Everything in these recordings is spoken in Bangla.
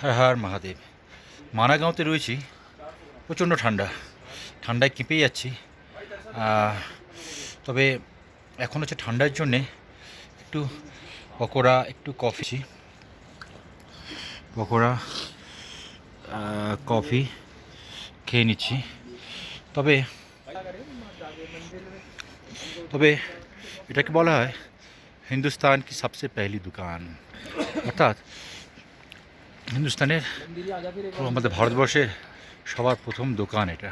হর হর মহাদেব। মানাগাঁওতে রয়েছি, প্রচণ্ড ঠান্ডা। ঠান্ডায় কেঁপে যাচ্ছি। তবে এখন হচ্ছে ঠান্ডার জন্যে একটু পকোড়া, একটু কফি পকোড়া কফি খেয়ে নিচ্ছি। তবে তবে এটাকে বলা হয় হিন্দুস্তান কি সবচেয়ে পেহলি দোকান অর্থাৎ হিন্দুস্তানের আমাদের ভারতবর্ষের সবার প্রথম দোকান এটা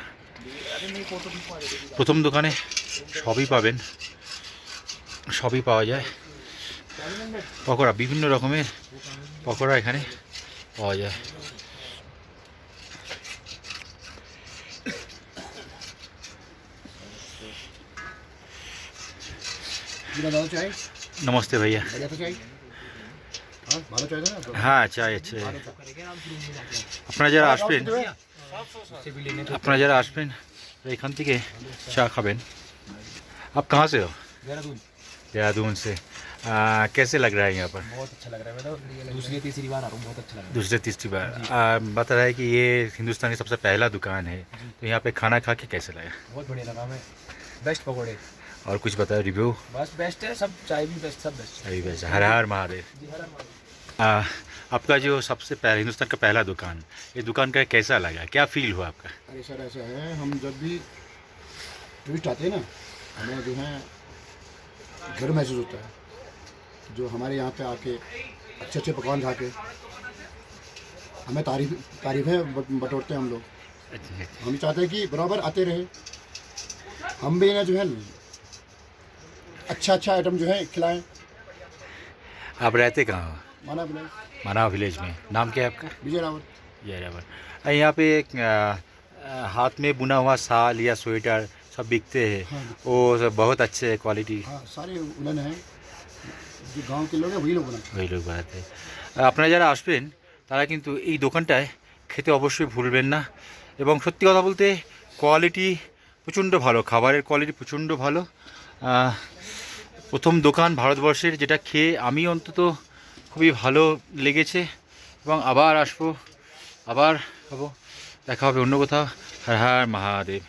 প্রথম দোকানে সবই পাবেন সবই পাওয়া যায় পকোড়া বিভিন্ন রকমের পকোড়া এখানে পাওয়া যায় जीरा दाल चाय নমস্তে ভাইয়া बढ़िया तो चाय हाँ भालो चाय था ना হ্যাঁ চাই আছে আপনারা যারা আসবেন আপনারা যারা আসবেন এখান থেকে চা খাবেন आप कहाँ से हो देहरादून देहरादून से आ, कैसे लग रहा है यहाँ पर बहुत अच्छा लग रहा है मैं तो दूसरी या तीसरी बार आ रहा हूँ बहुत अच्छा लग रहा दूसरे तीसरी बार आ, बता रहा है कि ये हिंदुस्तान की सबसे पहला दुकान है तो यहाँ पे खाना खा के कैसे लगा है बहुत बढ़िया लगा हमें बेस्ट पकौड़े और कुछ बताओ रिव्यू बस बेस्ट है सब चाय भी बेस्ट सब बेस्ट अभी वैसे हर हर महादेव। जी हर हर आपका जो सबसे पहला हिंदुस्तान का पहला दुकान ये दुकान का कैसा लगा? क्या फील हुआ आपका? अरे सर ऐसा है हम जब भी टूरिस्ट आते हैं ना हमें जो है घर महसूस होता है जो हमारे यहाँ पे आके अच्छे अच्छे पकवान खा के हमें तारीफ़ तारीफें बट- बटोरते हैं हम लोग। हम चाहते हैं कि बराबर आते रहे। हम भी ना जो है अच्छा अच्छा आइटम जो है खिलाएं आप रहते कहाँ हो माना बिना मानव विलेज में नाम क्या है आपका विजय रावत जय रावण आ, यहाँ पे एक आ, आ, हाथ में बुना हुआ शाल या स्वेटर सब बिकते हैं हाँ। वो सब बहुत अच्छे है क्वालिटी हाँ सारे उलन हैं जो गांव के लोग हैं वही लोग बनाते ওই লোক বানাতে আপনারা যারা আসবেন তারা কিন্তু এই দোকানটায় খেতে অবশ্যই ভুলবেন না এবং সত্যি কথা বলতে কোয়ালিটি প্রচণ্ড ভালো, খাবারের কোয়ালিটি প্রচণ্ড ভালো। প্রথম দোকান ভারতবর্ষের যেটা খেয়ে আমি অন্তত খুবই ভালো লেগেছে এবং আবার আসব, আবার খাব, দেখা হবে অন্য কোথাও। হ্যাঁ হ্যাঁ মহাদেব।